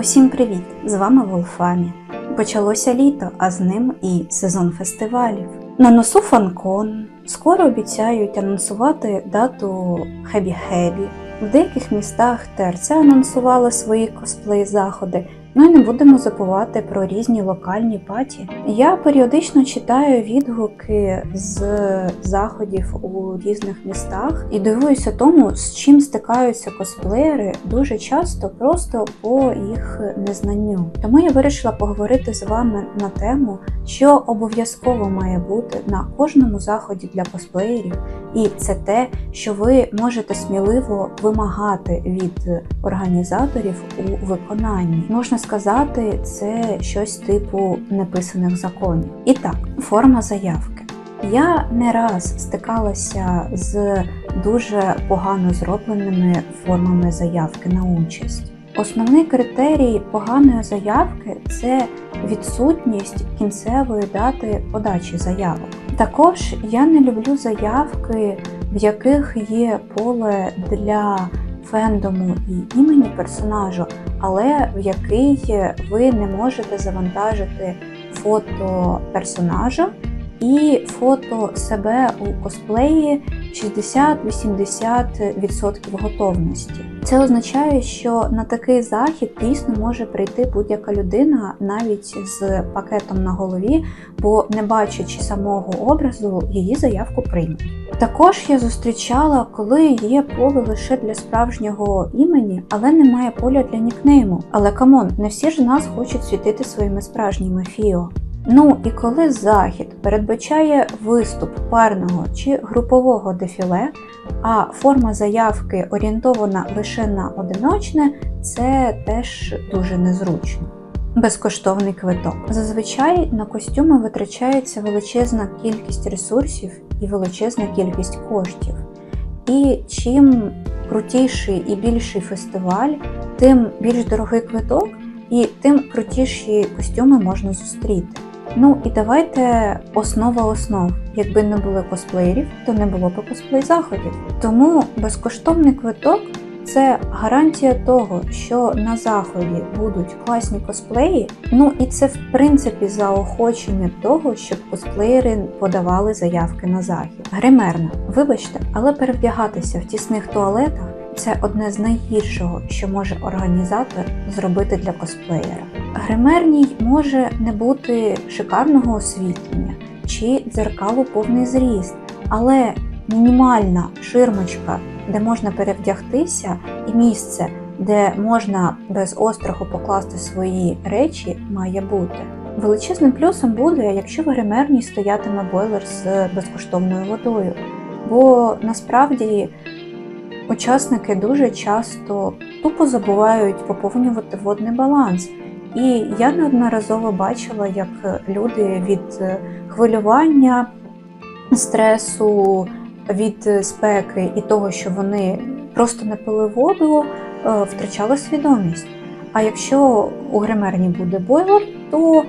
Усім привіт! З вами Волфамі. Почалося літо, а з ним і сезон фестивалів. На носу фанкон. Скоро обіцяють анонсувати дату Хебі Хебі. В деяких містах ТРЦ анонсували свої косплей-заходи. І не будемо забувати про різні локальні паті. Я періодично читаю відгуки з заходів у різних містах і дивуюся тому, з чим стикаються косплеєри дуже часто просто по їх незнанню. Тому я вирішила поговорити з вами на тему, що обов'язково має бути на кожному заході для косплеєрів, і це те, що ви можете сміливо вимагати від організаторів у виконанні. Можна сказати, це щось типу неписаних законів. І так, форма заявки. Я не раз стикалася з дуже погано зробленими формами заявки на участь. Основний критерій поганої заявки це відсутність кінцевої дати подачі заявок. Також я не люблю заявки, в яких є поле для фендому і імені персонажу, але в який ви не можете завантажити фото персонажа і фото себе у косплеї 60-80% готовності. Це означає, що на такий захід дійсно може прийти будь-яка людина навіть з пакетом на голові, бо не бачачи самого образу, її заявку приймуть. Також я зустрічала, коли є поле лише для справжнього імені, але немає поля для нікнейму. Але камон, не всі ж нас хочуть світити своїми справжніми фіо. Ну і коли захід передбачає виступ парного чи групового дефіле, а форма заявки орієнтована лише на одиночне, це теж дуже незручно. Безкоштовний квиток. Зазвичай на костюми витрачається величезна кількість ресурсів і величезна кількість коштів. І чим крутіший і більший фестиваль, тим більш дорогий квиток і тим крутіші костюми можна зустріти. Ну і давайте основа основ. Якби не було косплеєрів, то не було б косплей заходів. Тому безкоштовний квиток це гарантія того, що на заході будуть класні косплеї. Ну і це в принципі заохочення того, щоб косплеєри подавали заявки на захід. Гримерна, вибачте, але перевдягатися в тісних туалетах. Це одне з найгіршого, що може організатор зробити для косплеєра. Гримерній може не бути шикарного освітлення чи дзеркалу повний зріст, але мінімальна ширмочка, де можна перевдягтися, і місце, де можна без остраху покласти свої речі, має бути. Величезним плюсом буде, якщо в гримерній стоятиме бойлер з безкоштовною водою. Бо насправді учасники дуже часто тупо забувають поповнювати водний баланс. І я неодноразово бачила, як люди від хвилювання, стресу, від спеки і того, що вони просто не пили воду, е, втрачали свідомість. А якщо у гримерні буде бойлер, то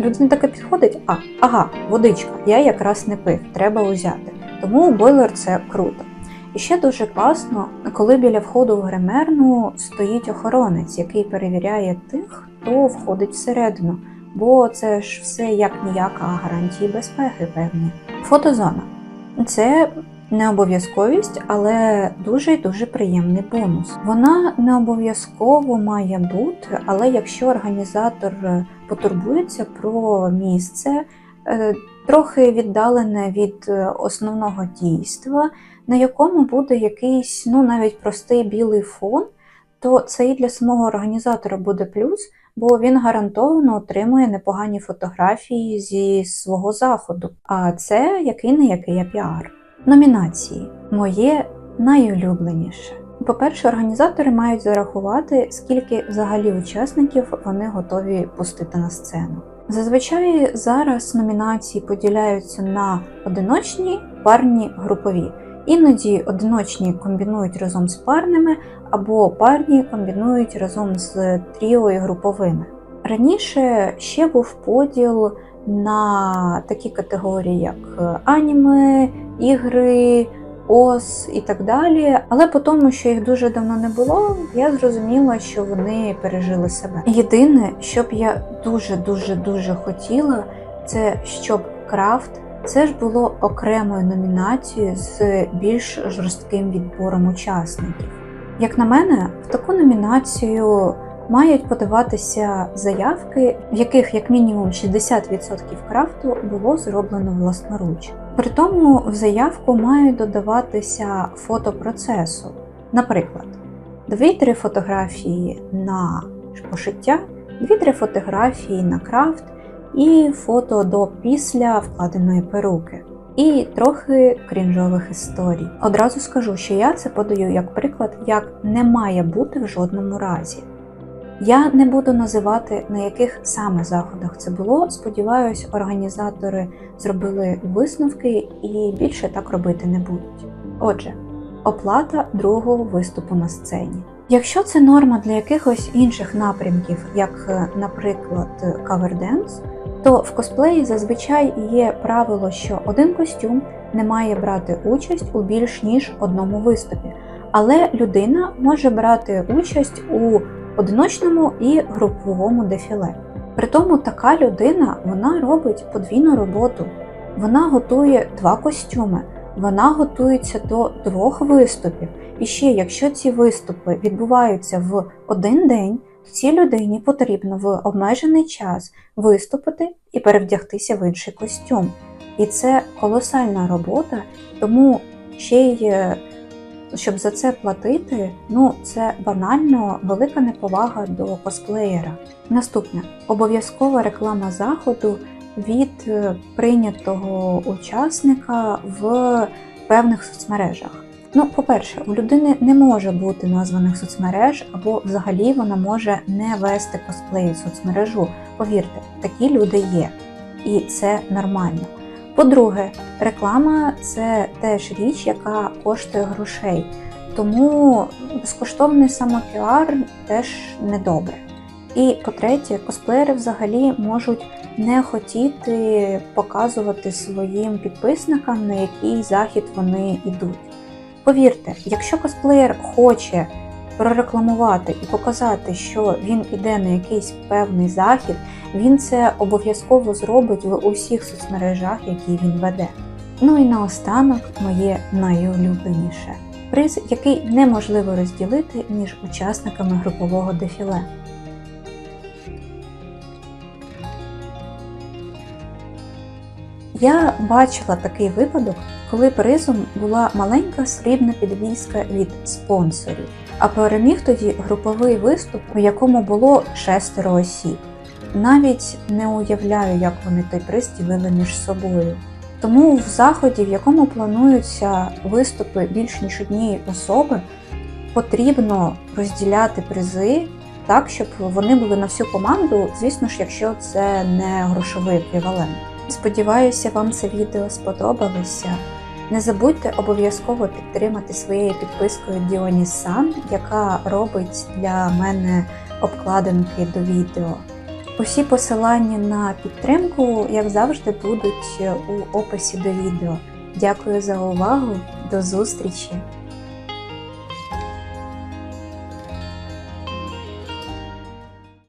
людина таке підходить: а, ага, водичка, я якраз не пив, треба узяти. Тому бойлер це круто. І ще дуже класно, коли біля входу в гримерну стоїть охоронець, який перевіряє тих, хто входить всередину, бо це ж все як ніяка гарантії безпеки, певні. Фотозона це не обов'язковість, але дуже і дуже приємний бонус. Вона не обов'язково має бути, але якщо організатор потурбується про місце, е, трохи віддалене від основного дійства, на якому буде якийсь, ну навіть простий білий фон, то це і для самого організатора буде плюс, бо він гарантовано отримує непогані фотографії зі свого заходу. А це який не який піар. Номінації моє найулюбленіше. По-перше, організатори мають зарахувати, скільки взагалі учасників вони готові пустити на сцену. Зазвичай зараз номінації поділяються на одиночні, парні, групові. Іноді одиночні комбінують разом з парними, або парні комбінують разом з тріо і груповими. Раніше ще був поділ на такі категорії, як аніме, ігри, ос і так далі. Але по тому, що їх дуже давно не було, я зрозуміла, що вони пережили себе. Єдине, що б я дуже дуже дуже хотіла, це щоб крафт. Це ж було окремою номінацією з більш жорстким відбором учасників. Як на мене, в таку номінацію мають подаватися заявки, в яких як мінімум 60% крафту було зроблено власноруч. При тому в заявку мають додаватися фото процесу. Наприклад, 2-3 фотографії на пошиття, 2-3 фотографії на крафт і фото до після вкладеної перуки. І трохи крінжових історій. Одразу скажу, що я це подаю як приклад, як не має бути в жодному разі. Я не буду називати на яких саме заходах це було. Сподіваюсь, організатори зробили висновки і більше так робити не будуть. Отже, оплата другого виступу на сцені. Якщо це норма для якихось інших напрямків, як, наприклад, каверденс, то в косплеї зазвичай є правило, що один костюм не має брати участь у більш ніж одному виступі, але людина може брати участь у одиночному і груповому дефіле. Притому така людина вона робить подвійну роботу. Вона готує два костюми, вона готується до двох виступів. І ще, якщо ці виступи відбуваються в один день, цій людині потрібно в обмежений час виступити і перевдягтися в інший костюм. І це колосальна робота, тому ще й щоб за це платити, ну це банально велика неповага до косплеєра. Наступне обов'язкова реклама заходу від е, прийнятого учасника в певних соцмережах. Ну, по-перше, у людини не може бути названих соцмереж, або взагалі вона може не вести косплей в соцмережу. Повірте, такі люди є, і це нормально. По-друге, реклама це теж річ, яка коштує грошей, тому безкоштовний самопіар теж недобре. І по-третє, косплеєри взагалі можуть не хотіти показувати своїм підписникам, на який захід вони йдуть. Повірте, якщо косплеєр хоче прорекламувати і показати, що він іде на якийсь певний захід, він це обов'язково зробить в усіх соцмережах, які він веде. Ну і наостанок моє найулюбленіше приз, який неможливо розділити між учасниками групового дефіле. Я бачила такий випадок, коли призом була маленька срібна підвізка від спонсорів, а переміг тоді груповий виступ, у якому було шестеро осіб. Навіть не уявляю, як вони той приз ділили між собою. Тому в заході, в якому плануються виступи більш ніж однієї особи, потрібно розділяти призи так, щоб вони були на всю команду, звісно ж, якщо це не грошовий еквівалент. Сподіваюся, вам це відео сподобалося. Не забудьте обов'язково підтримати своєю підпискою Діонісан, яка робить для мене обкладинки до відео. Усі посилання на підтримку, як завжди, будуть у описі до відео. Дякую за увагу, до зустрічі!